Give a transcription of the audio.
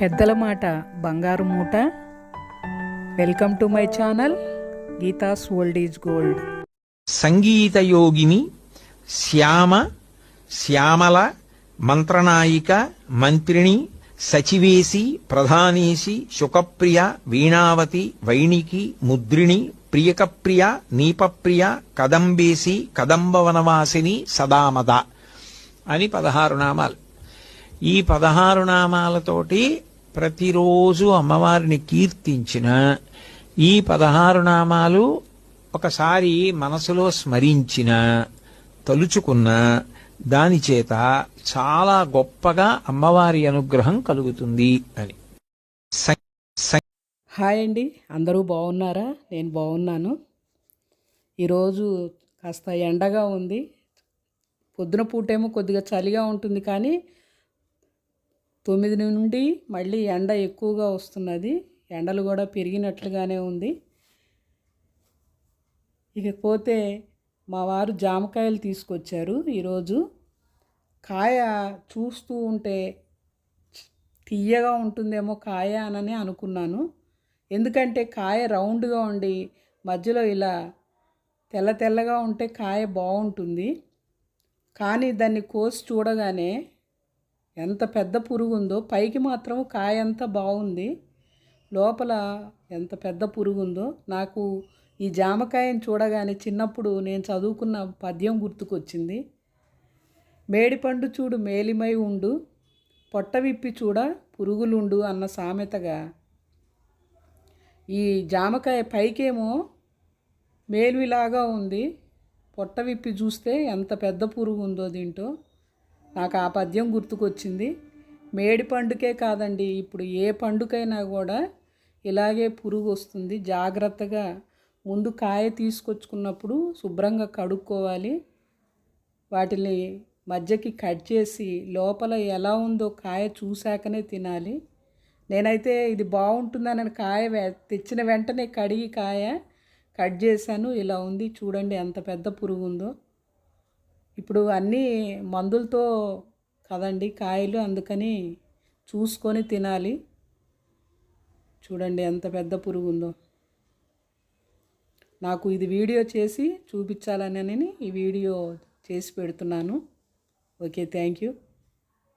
పెద్దల మాట బంగారు మూట. Welcome to my channel Geeta's old is gold సంగీతయోగిని శ్యామ శ్యామల మంత్రనాయిక మంత్రిణి సచివేసి ప్రధానేసి శుకప్రియ వీణావతి వైణికి ముద్రిణి ప్రియకప్రియ నీపప్రియ కదంబేసి కదంబవనవాసిని సదామద అని పదహారు నామాలు. ఈ పదహారు నామాలతోటి ప్రతిరోజు అమ్మవారిని కీర్తించిన ఈ పదహారు నామాలు ఒకసారి మనసులో స్మరించిన తలుచుకున్న దానిచేత చాలా గొప్పగా అమ్మవారి అనుగ్రహం కలుగుతుంది అని. హాయ్ అండి. అందరూ బాగున్నారా? నేను బాగున్నాను. ఈరోజు కాస్త ఎండగా ఉంది. పొద్దున పూటేమో కొద్దిగా చలిగా ఉంటుంది కానీ తొమ్మిది నుండి మళ్ళీ ఎండ ఎక్కువగా వస్తున్నది. ఎండలు కూడా పెరిగినట్లుగానే ఉంది. ఇకపోతే మా వారు జామకాయలు తీసుకొచ్చారు ఈరోజు. కాయ చూస్తూ ఉంటే తీయగా ఉంటుందేమో కాయ అనని అనుకున్నాను. ఎందుకంటే కాయ రౌండ్గా ఉండి మధ్యలో ఇలా తెల్ల తెల్లగా ఉంటే కాయ బాగుంటుంది. కానీ దాన్ని కోసి చూడగానే ఎంత పెద్ద పురుగు ఉందో పైకి మాత్రం కాయ అంతా బాగుంది. లోపల ఎంత పెద్ద పురుగు ఉందో నాకు ఈ జామకాయని చూడగానే చిన్నప్పుడు నేను చదువుకున్న పద్యం గుర్తుకొచ్చింది. మేడిపండు చూడు మేలిమై ఉండు పొట్ట విప్పి చూడ పురుగులుండు అన్న సామెతగా. ఈ జామకాయ పైకేమో మేలులాగా ఉంది పొట్ట విప్పి చూస్తే ఎంత పెద్ద పురుగు ఉందో దీంట్లో నాకు ఆ పద్యం గుర్తుకొచ్చింది. మేడి పండుకే కాదండి ఇప్పుడు ఏ పండుకైనా కూడా ఇలాగే పురుగు వస్తుంది. జాగ్రత్తగా ముందు కాయ తీసుకొచ్చుకున్నప్పుడు శుభ్రంగా కడుక్కోవాలి. వాటిని మధ్యకి కట్ చేసి లోపల ఎలా ఉందో కాయ చూశాకనే తినాలి. నేనైతే ఇది బాగుంటుందని కాయ తెచ్చిన వెంటనే కడిగి కాయ కట్ చేశాను. ఇలా ఉంది. చూడండి ఎంత పెద్ద పురుగు ఉందో. ఇప్పుడు అన్నీ మందులతో కదండి కాయలు అందుకని చూసుకొని తినాలి. చూడండి ఎంత పెద్ద పురుగు ఉందో నాకు ఇది వీడియో చేసి చూపించాలని ఈ వీడియో చేసి పెడుతున్నాను. Okay thank you.